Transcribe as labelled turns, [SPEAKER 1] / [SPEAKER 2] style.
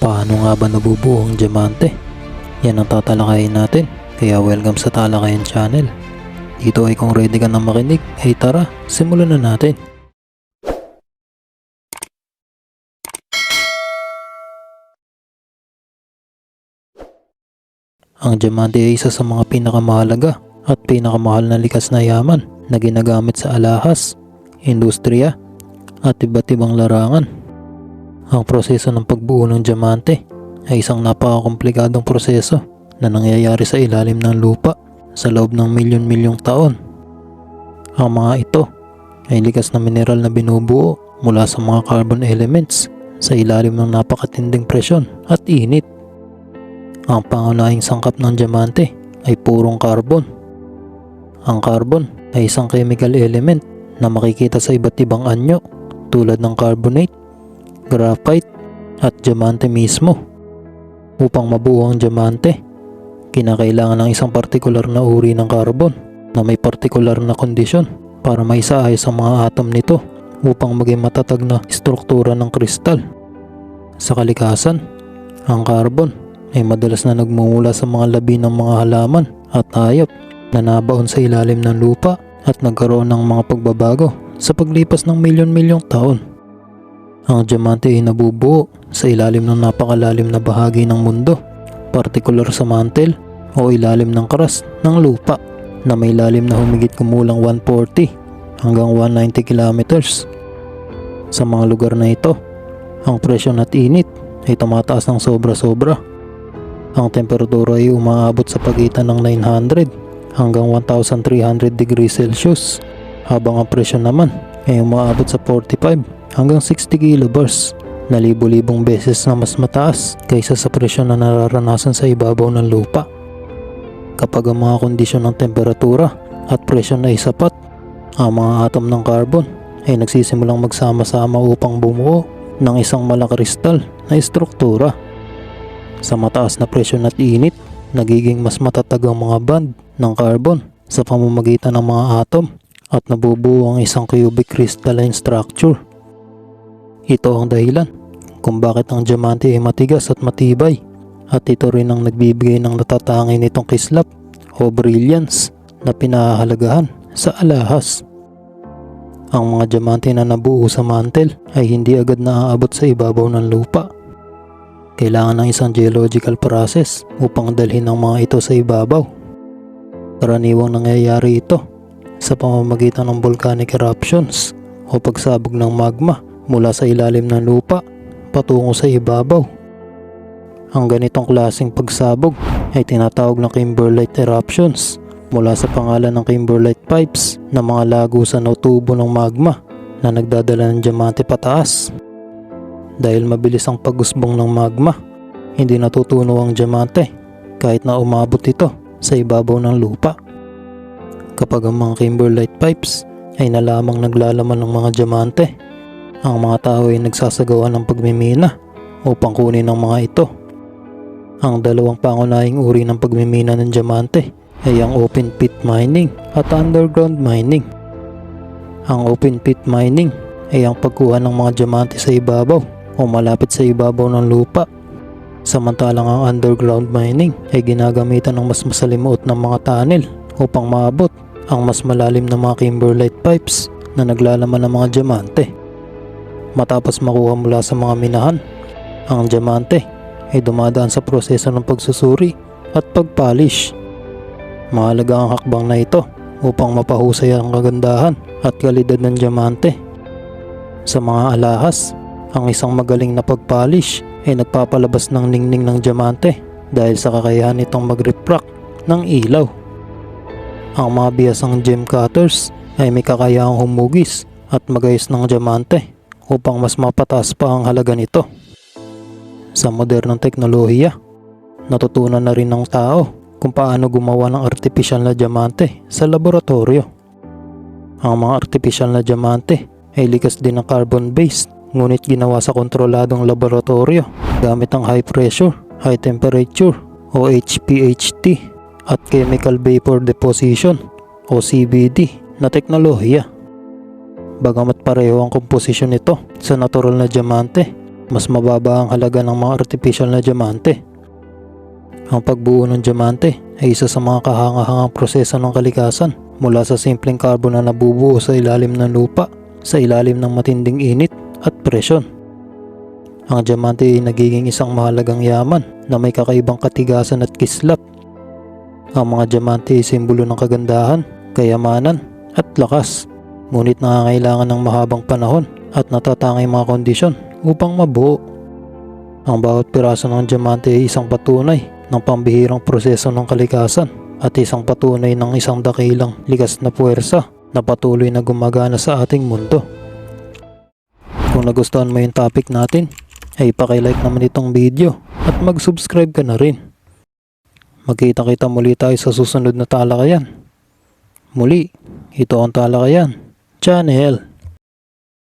[SPEAKER 1] Paano nga ba nabubuo ang diamante? Yan ang tatalakayin natin. Kaya welcome sa Talakayan Channel. Dito ay kung ready ka na makinig, ay tara, simulan na natin. Ang diamante ay isa sa mga pinakamahalaga at pinakamahal na likas na yaman na ginagamit sa alahas, industriya, at iba't ibang larangan. Ang proseso ng pagbuo ng diamante ay isang napakakomplikadong proseso na nangyayari sa ilalim ng lupa sa loob ng milyon-milyong taon. Ang mga ito ay likas na mineral na binubuo mula sa mga carbon elements sa ilalim ng napakatinding presyon at init. Ang pangunahing sangkap ng diamante ay purong carbon. Ang carbon ay isang chemical element na makikita sa iba't ibang anyo tulad ng carbonate, graphite at diamante mismo. Upang mabuo ang diamante, kinakailangan ng isang partikular na uri ng carbon na may partikular na kondisyon para maisaayos ang mga atom nito upang maging matatag na struktura ng kristal. Sa kalikasan, ang carbon ay madalas na nagmumula sa mga labi ng mga halaman at hayop na nabaon sa ilalim ng lupa at nagkaroon ng mga pagbabago sa paglipas ng milyon-milyong taon. Ang diamante ay nabubuo sa ilalim ng napakalalim na bahagi ng mundo, partikular sa mantle o ilalim ng crust ng lupa na may lalim na humigit kumulang 140 hanggang 190 kilometers. Sa mga lugar na ito, ang presyon at init ay tumataas ng sobra-sobra. Ang temperatura ay umaabot sa pagitan ng 900 hanggang 1300 degrees Celsius habang ang presyon naman ay umaabot sa 45 hanggang 60 kilobars na libo-libong beses na mas mataas kaysa sa presyon na nararanasan sa ibabaw ng lupa. Kapag ang mga kondisyon ng temperatura at presyon ay sapat, ang mga atom ng carbon ay nagsisimulang magsama-sama upang bumuo ng isang malakristal na estruktura. Sa mataas na presyon at init, nagiging mas matatag ang mga band ng carbon sa pamamagitan ng mga atom at nabubuo ang isang cubic crystalline structure. Ito ang dahilan kung bakit ang diamante ay matigas at matibay at ito rin ang nagbibigay ng natatangay nitong kislap o brilliance na pinahahalagahan sa alahas. Ang mga diamante na nabuo sa mantle ay hindi agad naaabot sa ibabaw ng lupa. Kailangan ng isang geological process upang dalhin ang mga ito sa ibabaw. Karaniwang nangyayari ito sa pamamagitan ng volcanic eruptions o pagsabog ng magma mula sa ilalim ng lupa patungo sa ibabaw. Ang ganitong klaseng pagsabog ay tinatawag na kimberlite eruptions mula sa pangalan ng kimberlite pipes na mga lagusan o tubo ng magma na nagdadala ng diamante pataas. Dahil mabilis ang pagusbong ng magma, hindi natutunaw ang diamante kahit na umabot ito sa ibabaw ng lupa. Kapag ang mga kimberlite pipes ay nalamang naglalaman ng mga diamante, ang mga tao ay nagsasagawa ng pagmimina upang kunin ang mga ito. Ang dalawang pangunahing uri ng pagmimina ng diamante ay ang open pit mining at underground mining. Ang open pit mining ay ang pagkuha ng mga diamante sa ibabaw o malapit sa ibabaw ng lupa. Samantalang ang underground mining ay ginagamitan ng mas masalimuot ng mga tunnel upang maabot ang mas malalim na mga kimberlite pipes na naglalaman ng mga diamante. Matapos makuha mula sa mga minahan, ang diamante ay dumadaan sa proseso ng pagsusuri at pagpolish. Mahalaga ang hakbang na ito upang mapahusay ang kagandahan at kalidad ng diamante. Sa mga alahas, ang isang magaling na pagpolish ay nagpapalabas ng ningning ng diamante dahil sa kakayahan nitong mag-refract ng ilaw. Ang mga biyasang gem cutters ay may kakayahang humugis at magayos ng diamante upang mas mapataas pa ang halaga nito. Sa modernong teknolohiya, natutunan na rin ng tao kung paano gumawa ng artificial na diamante sa laboratorio. Ang mga artificial na diamante ay likas din ng carbon-based ngunit ginawa sa kontroladong laboratorio gamit ang high pressure, high temperature o HPHT at chemical vapor deposition o CVD na teknolohiya. Bagamat pareho ang komposisyon nito sa natural na diamante, mas mababa ang halaga ng mga artificial na diamante. Ang pagbuo ng diamante ay isa sa mga kahangahangang proseso ng kalikasan mula sa simpleng carbon na nabubuo sa ilalim ng lupa, sa ilalim ng matinding init at presyon. Ang diamante ay nagiging isang mahalagang yaman na may kakaibang katigasan at kislap. Ang mga diamante ay simbolo ng kagandahan, kayamanan at lakas. Ngunit nangangailangan ng mahabang panahon at natatangay mga kondisyon upang mabuo. Ang bawat piraso ng diamante ay isang patunay ng pambihirang proseso ng kalikasan at isang patunay ng isang dakilang likas na puwersa na patuloy na gumagana sa ating mundo. Kung nagustuhan mo yung topic natin, ay pakilike naman itong video at mag-subscribe ka na rin. Magkita-kita muli tayo sa susunod na talakayan. Muli, ito ang talakayan. Channel.